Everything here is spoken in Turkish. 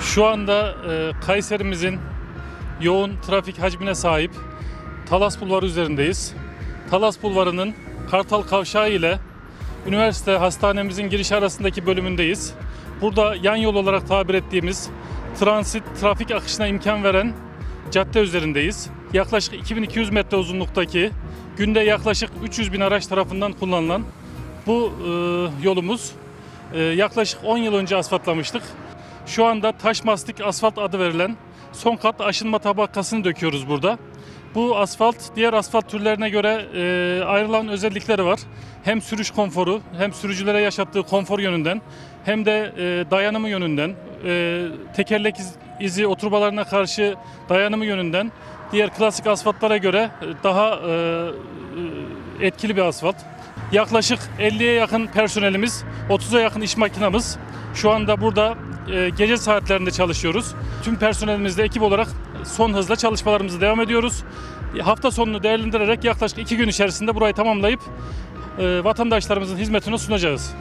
Şu anda e, Kayserimizin yoğun trafik hacmine sahip Talas Bulvarı üzerindeyiz. Talas Bulvarı'nın Kartal Kavşağı ile üniversite hastanemizin giriş arasındaki bölümündeyiz. Burada yan yol olarak tabir ettiğimiz transit trafik akışına imkan veren cadde üzerindeyiz. Yaklaşık 2200 metre uzunluktaki günde yaklaşık 300 bin araç tarafından kullanılan bu e, yolumuz e, yaklaşık 10 yıl önce asfaltlamıştık. Şu anda taş mastik asfalt adı verilen son kat aşınma tabakasını döküyoruz burada. Bu asfalt diğer asfalt türlerine göre e, ayrılan özellikleri var. Hem sürüş konforu hem sürücülere yaşattığı konfor yönünden hem de e, dayanımı yönünden e, tekerlek iz- izi oturmalarına karşı dayanımı yönünden diğer klasik asfaltlara göre e, daha e, e, etkili bir asfalt. Yaklaşık 50'ye yakın personelimiz, 30'a yakın iş makinamız şu anda burada e, gece saatlerinde çalışıyoruz. Tüm personelimizle ekip olarak son hızla çalışmalarımızı devam ediyoruz. Hafta sonunu değerlendirerek yaklaşık iki gün içerisinde burayı tamamlayıp e, vatandaşlarımızın hizmetine sunacağız.